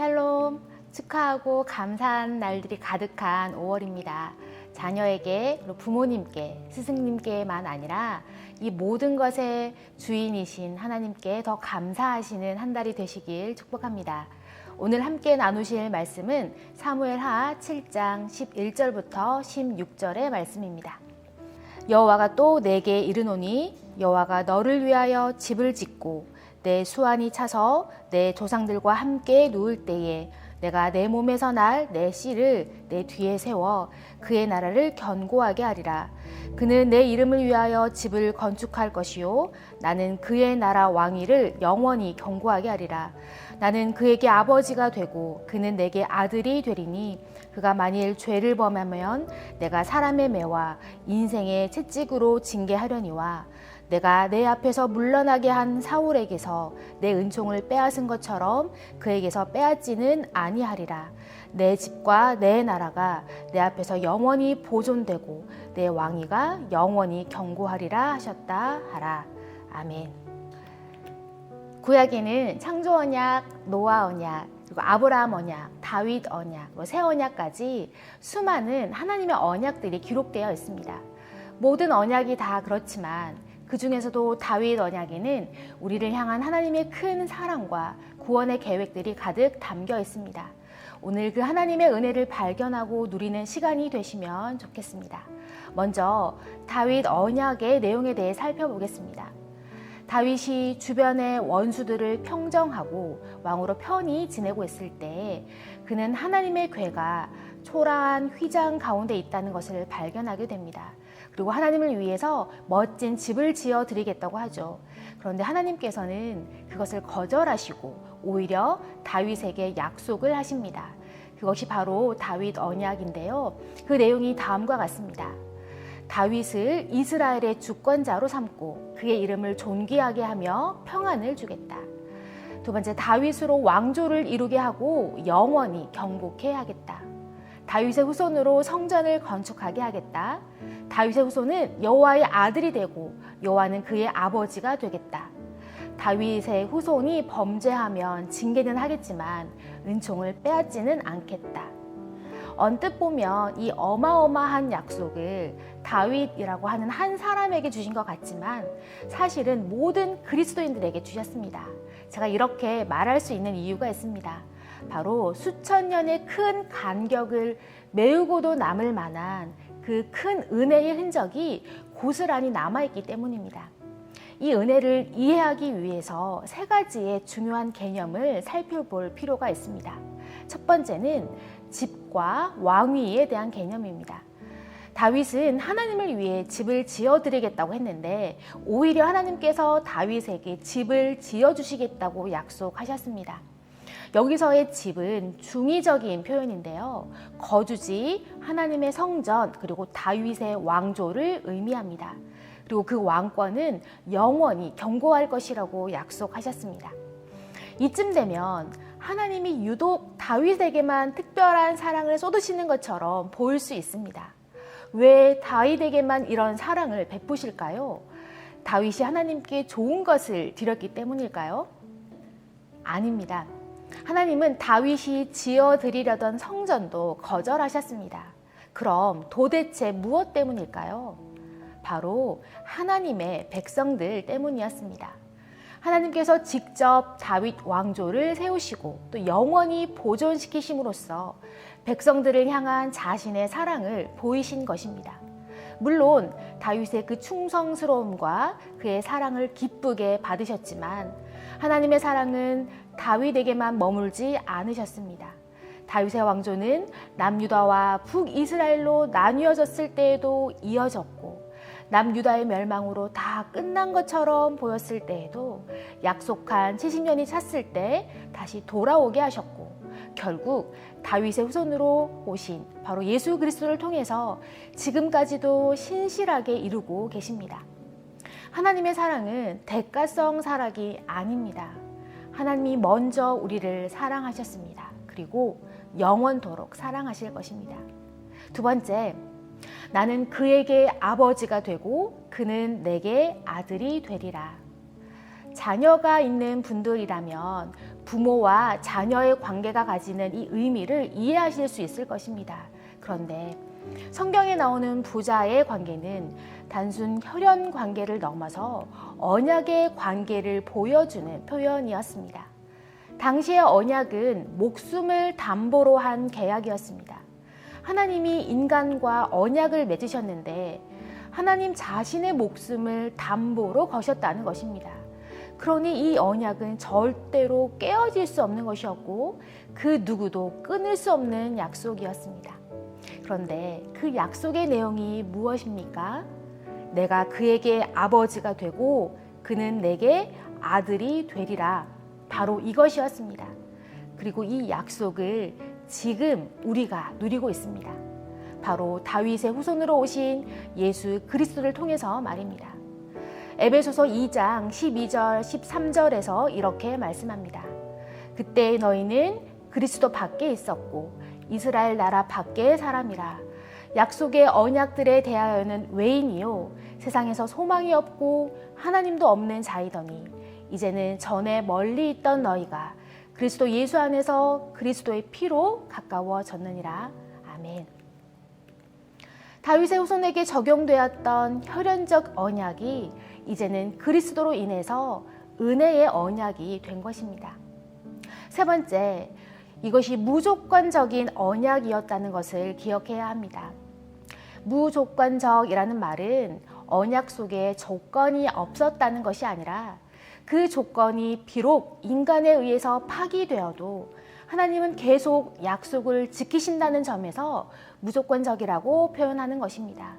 샬롬 축하하고 감사한 날들이 가득한 5월입니다. 자녀에게 부모님께 스승님께만 아니라 이 모든 것의 주인이신 하나님께 더 감사하시는 한 달이 되시길 축복합니다. 오늘 함께 나누실 말씀은 사무엘하 7장 11절부터 16절의 말씀입니다. 여호와가 또 내게 이르노니 여호와가 너를 위하여 집을 짓고 내 수완이 차서 내 조상들과 함께 누울 때에 내가 내 몸에서 날 내 씨를 내 뒤에 세워 그의 나라를 견고하게 하리라. 그는 내 이름을 위하여 집을 건축할 것이요 나는 그의 나라 왕위를 영원히 견고하게 하리라. 나는 그에게 아버지가 되고 그는 내게 아들이 되리니 그가 만일 죄를 범하면 내가 사람의 매와 인생의 채찍으로 징계하려니와 내가 내 앞에서 물러나게 한 사울에게서 내 은총을 빼앗은 것처럼 그에게서 빼앗지는 아니하리라. 내 집과 내 나라가 내 앞에서 영원히 보존되고 내 왕위가 영원히 경고하리라 하셨다 하라. 아멘. 구약에는 창조 언약, 노아 언약, 그리고 아브라함 언약, 다윗 언약, 그리고 새 언약까지 수많은 하나님의 언약들이 기록되어 있습니다. 모든 언약이 다 그렇지만 그 중에서도 다윗 언약에는 우리를 향한 하나님의 큰 사랑과 구원의 계획들이 가득 담겨 있습니다. 오늘 그 하나님의 은혜를 발견하고 누리는 시간이 되시면 좋겠습니다. 먼저 다윗 언약의 내용에 대해 살펴보겠습니다. 다윗이 주변의 원수들을 평정하고 왕으로 편히 지내고 있을 때 그는 하나님의 괴가 초라한 휘장 가운데 있다는 것을 발견하게 됩니다. 그리고 하나님을 위해서 멋진 집을 지어 드리겠다고 하죠. 그런데 하나님께서는 그것을 거절하시고 오히려 다윗에게 약속을 하십니다. 그것이 바로 다윗 언약인데요. 그 내용이 다음과 같습니다. 다윗을 이스라엘의 주권자로 삼고 그의 이름을 존귀하게 하며 평안을 주겠다. 두 번째, 다윗으로 왕조를 이루게 하고 영원히 경복해 하겠다. 다윗의 후손으로 성전을 건축하게 하겠다. 다윗의 후손은 여호와의 아들이 되고 여호와는 그의 아버지가 되겠다. 다윗의 후손이 범죄하면 징계는 하겠지만 은총을 빼앗지는 않겠다. 언뜻 보면 이 어마어마한 약속을 다윗이라고 하는 한 사람에게 주신 것 같지만 사실은 모든 그리스도인들에게 주셨습니다. 제가 이렇게 말할 수 있는 이유가 있습니다. 바로 수천 년의 큰 간격을 메우고도 남을 만한 그 큰 은혜의 흔적이 고스란히 남아있기 때문입니다. 이 은혜를 이해하기 위해서 세 가지의 중요한 개념을 살펴볼 필요가 있습니다. 첫 번째는 집과 왕위에 대한 개념입니다. 다윗은 하나님을 위해 집을 지어 드리겠다고 했는데 오히려 하나님께서 다윗에게 집을 지어 주시겠다고 약속하셨습니다. 여기서의 집은 중의적인 표현인데요. 거주지, 하나님의 성전, 그리고 다윗의 왕조를 의미합니다. 그리고 그 왕권은 영원히 경고할 것이라고 약속하셨습니다. 이쯤 되면 하나님이 유독 다윗에게만 특별한 사랑을 쏟으시는 것처럼 보일 수 있습니다. 왜 다윗에게만 이런 사랑을 베푸실까요? 다윗이 하나님께 좋은 것을 드렸기 때문일까요? 아닙니다. 하나님은 다윗이 지어 드리려던 성전도 거절하셨습니다. 그럼 도대체 무엇 때문일까요? 바로 하나님의 백성들 때문이었습니다. 하나님께서 직접 다윗 왕조를 세우시고 또 영원히 보존시키심으로써 백성들을 향한 자신의 사랑을 보이신 것입니다. 물론 다윗의 그 충성스러움과 그의 사랑을 기쁘게 받으셨지만 하나님의 사랑은 다윗에게만 머물지 않으셨습니다. 다윗의 왕조는 남유다와 북이스라엘로 나뉘어졌을 때에도 이어졌고 남유다의 멸망으로 다 끝난 것처럼 보였을 때에도 약속한 70년이 찼을 때 다시 돌아오게 하셨고 결국 다윗의 후손으로 오신 바로 예수 그리스도를 통해서 지금까지도 신실하게 이루고 계십니다. 하나님의 사랑은 대가성 사랑이 아닙니다. 하나님이 먼저 우리를 사랑하셨습니다. 그리고 영원토록 사랑하실 것입니다. 두 번째, 나는 그에게 아버지가 되고 그는 내게 아들이 되리라. 자녀가 있는 분들이라면 부모와 자녀의 관계가 가지는 이 의미를 이해하실 수 있을 것입니다. 그런데 성경에 나오는 부자의 관계는 단순 혈연 관계를 넘어서 언약의 관계를 보여주는 표현이었습니다. 당시의 언약은 목숨을 담보로 한 계약이었습니다. 하나님이 인간과 언약을 맺으셨는데 하나님 자신의 목숨을 담보로 거셨다는 것입니다. 그러니 이 언약은 절대로 깨어질 수 없는 것이었고 그 누구도 끊을 수 없는 약속이었습니다. 그런데 그 약속의 내용이 무엇입니까? 내가 그에게 아버지가 되고 그는 내게 아들이 되리라. 바로 이것이었습니다. 그리고 이 약속을 지금 우리가 누리고 있습니다. 바로 다윗의 후손으로 오신 예수 그리스도를 통해서 말입니다. 에베소서 2장 12절 13절에서 이렇게 말씀합니다. 그때 너희는 그리스도 밖에 있었고 이스라엘 나라 밖의 사람이라 약속의 언약들에 대하여는 외인이요 세상에서 소망이 없고 하나님도 없는 자이더니 이제는 전에 멀리 있던 너희가 그리스도 예수 안에서 그리스도의 피로 가까워졌느니라 아멘. 다윗의 후손에게 적용되었던 혈연적 언약이 이제는 그리스도로 인해서 은혜의 언약이 된 것입니다. 세 번째, 이것이 무조건적인 언약이었다는 것을 기억해야 합니다. 무조건적이라는 말은 언약 속에 조건이 없었다는 것이 아니라 그 조건이 비록 인간에 의해서 파기되어도 하나님은 계속 약속을 지키신다는 점에서 무조건적이라고 표현하는 것입니다.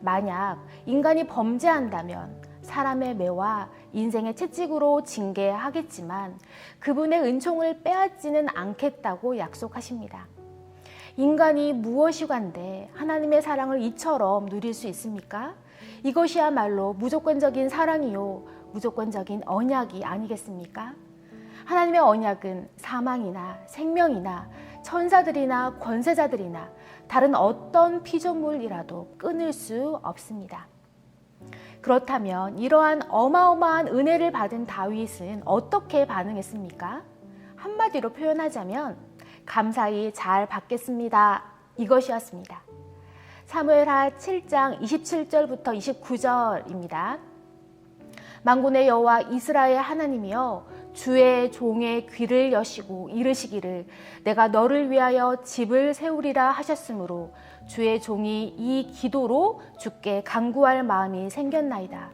만약 인간이 범죄한다면 사람의 매와 인생의 채찍으로 징계하겠지만 그분의 은총을 빼앗지는 않겠다고 약속하십니다. 인간이 무엇이간데 하나님의 사랑을 이처럼 누릴 수 있습니까? 이것이야말로 무조건적인 사랑이요, 무조건적인 언약이 아니겠습니까? 하나님의 언약은 사망이나 생명이나 천사들이나 권세자들이나 다른 어떤 피조물이라도 끊을 수 없습니다. 그렇다면 이러한 어마어마한 은혜를 받은 다윗은 어떻게 반응했습니까? 한마디로 표현하자면 감사히 잘 받겠습니다. 이것이었습니다. 사무엘하 7장 27절부터 29절입니다. 만군의 여호와 이스라엘 하나님이여 주의 종의 귀를 여시고 이르시기를 내가 너를 위하여 집을 세우리라 하셨으므로 주의 종이 이 기도로 주께 간구할 마음이 생겼나이다.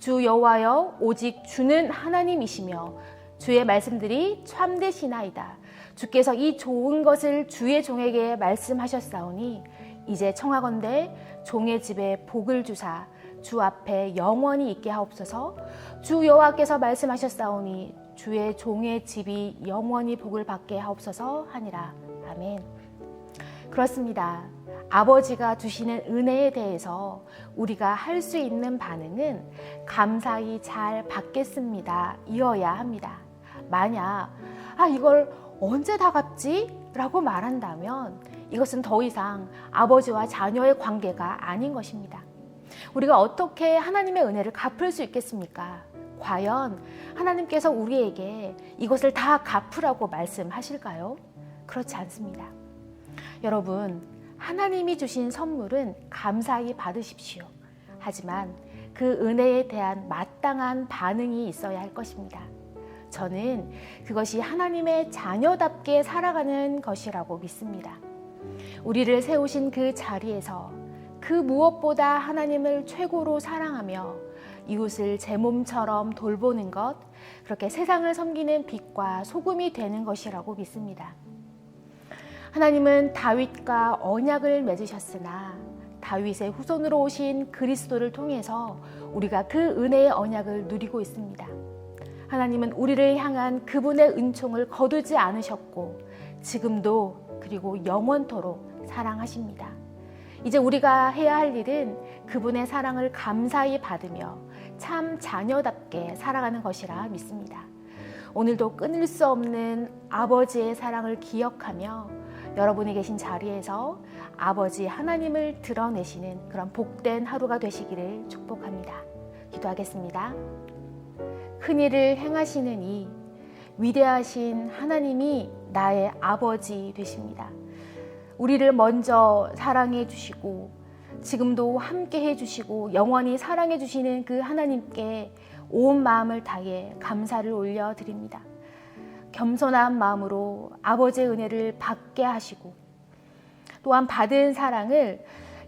주 여호와여 오직 주는 하나님이시며 주의 말씀들이 참되시나이다. 주께서 이 좋은 것을 주의 종에게 말씀하셨사오니 이제 청하건대 종의 집에 복을 주사 주 앞에 영원히 있게 하옵소서. 주 여호와께서 말씀하셨사오니 주의 종의 집이 영원히 복을 받게 하옵소서 하니라. 아멘. 그렇습니다. 아버지가 주시는 은혜에 대해서 우리가 할 수 있는 반응은 감사히 잘 받겠습니다. 이어야 합니다. 만약, 아, 이걸 언제 다 갚지? 라고 말한다면 이것은 더 이상 아버지와 자녀의 관계가 아닌 것입니다. 우리가 어떻게 하나님의 은혜를 갚을 수 있겠습니까? 과연 하나님께서 우리에게 이것을 다 갚으라고 말씀하실까요? 그렇지 않습니다. 여러분, 하나님이 주신 선물은 감사히 받으십시오. 하지만 그 은혜에 대한 마땅한 반응이 있어야 할 것입니다. 저는 그것이 하나님의 자녀답게 살아가는 것이라고 믿습니다. 우리를 세우신 그 자리에서 그 무엇보다 하나님을 최고로 사랑하며 이웃을 제 몸처럼 돌보는 것, 그렇게 세상을 섬기는 빛과 소금이 되는 것이라고 믿습니다. 하나님은 다윗과 언약을 맺으셨으나 다윗의 후손으로 오신 그리스도를 통해서 우리가 그 은혜의 언약을 누리고 있습니다. 하나님은 우리를 향한 그분의 은총을 거두지 않으셨고 지금도 그리고 영원토록 사랑하십니다. 이제 우리가 해야 할 일은 그분의 사랑을 감사히 받으며 참 자녀답게 살아가는 것이라 믿습니다. 오늘도 끊을 수 없는 아버지의 사랑을 기억하며 여러분이 계신 자리에서 아버지 하나님을 드러내시는 그런 복된 하루가 되시기를 축복합니다. 기도하겠습니다. 큰 일을 행하시는 이 위대하신 하나님이 나의 아버지 되십니다. 우리를 먼저 사랑해 주시고 지금도 함께 해 주시고 영원히 사랑해 주시는 그 하나님께 온 마음을 다해 감사를 올려 드립니다. 겸손한 마음으로 아버지의 은혜를 받게 하시고 또한 받은 사랑을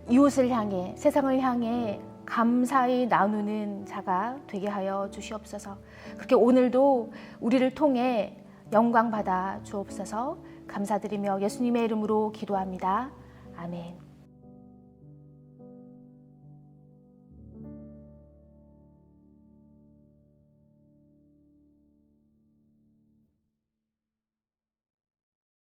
이웃을 향해 세상을 향해 감사히 나누는 자가 되게 하여 주시옵소서. 그렇게 오늘도 우리를 통해 영광 받아 주옵소서. 감사드리며 예수님의 이름으로 기도합니다. 아멘.